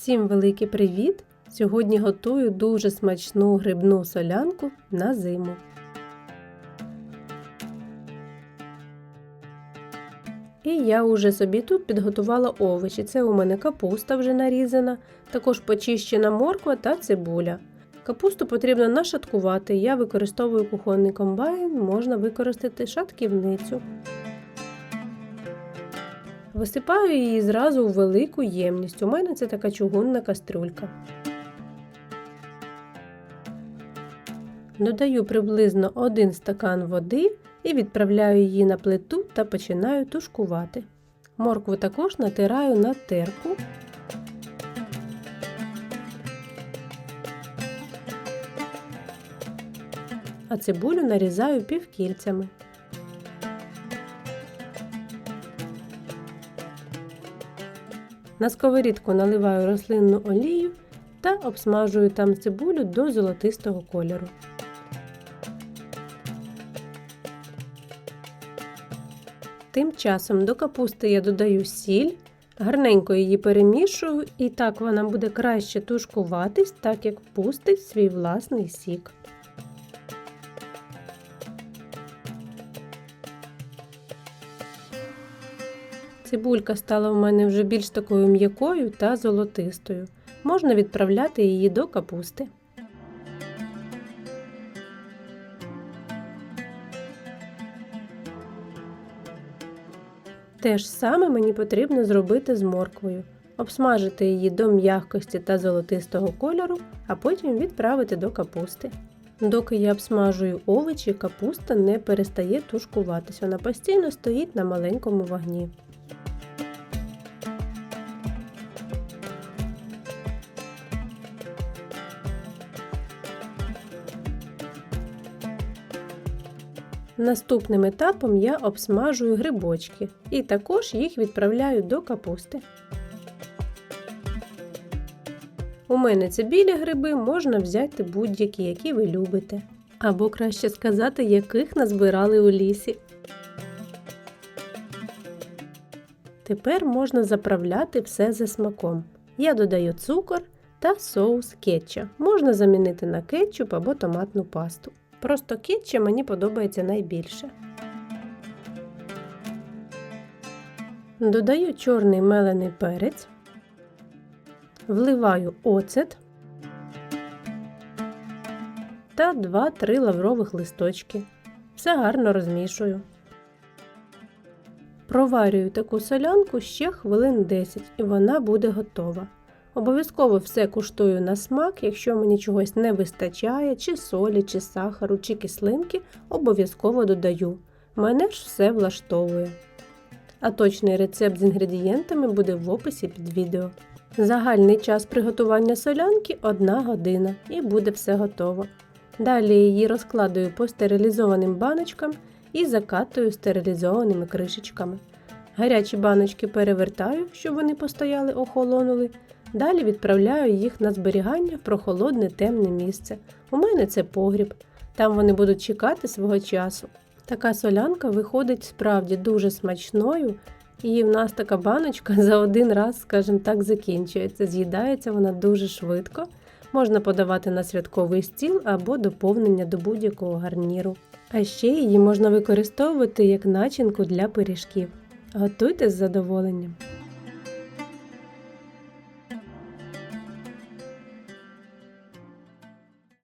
Всім великий привіт! Сьогодні готую дуже смачну грибну солянку на зиму. І я уже собі тут підготувала овочі. Це у мене капуста вже нарізана, також почищена морква та цибуля. Капусту потрібно нашаткувати. Я використовую кухонний комбайн, можна використати шатківницю. Висипаю її зразу у велику ємність. У мене це така чугунна кастрюлька. Додаю приблизно 1 стакан води і відправляю її на плиту та починаю тушкувати. Моркву також натираю на терку. А цибулю нарізаю півкільцями. На сковорідку наливаю рослинну олію та обсмажую там цибулю до золотистого кольору. Тим часом до капусти я додаю сіль, гарненько її перемішую і так вона буде краще тушкуватись, так як пустить свій власний сік. Цибулька стала в мене вже більш такою м'якою та золотистою. Можна відправляти її до капусти. Те ж саме мені потрібно зробити з морквою. Обсмажити її до м'якості та золотистого кольору, а потім відправити до капусти. Доки я обсмажую овочі, капуста не перестає тушкуватись, вона постійно стоїть на маленькому вогні. Наступним етапом я обсмажую грибочки і також їх відправляю до капусти. У мене це білі гриби, можна взяти будь-які, які ви любите. Або краще сказати, яких назбирали у лісі. Тепер можна заправляти все за смаком. Я додаю цукор та соус кетча. Можна замінити на кетчуп або томатну пасту. Просто кетча мені подобається найбільше. Додаю чорний мелений перець, вливаю оцет та 2-3 лаврових листочки. Все гарно розмішую. Проварюю таку солянку ще хвилин 10 і вона буде готова. Обов'язково все куштую на смак, якщо мені чогось не вистачає, чи солі, чи сахару, чи кислинки, обов'язково додаю. Мене ж все влаштовує. А точний рецепт з інгредієнтами буде в описі під відео. Загальний час приготування солянки 1 година і буде все готово. Далі її розкладую по стерилізованим баночкам і закатую стерилізованими кришечками. Гарячі баночки перевертаю, щоб вони постояли, охолонули. Далі відправляю їх на зберігання в прохолодне темне місце. У мене це погріб. Там вони будуть чекати свого часу. Така солянка виходить справді дуже смачною, і в нас така баночка за один раз, скажімо так, закінчується. З'їдається вона дуже швидко. Можна подавати на святковий стіл або доповнення до будь-якого гарніру. А ще її можна використовувати як начинку для пиріжків. Готуйте з задоволенням!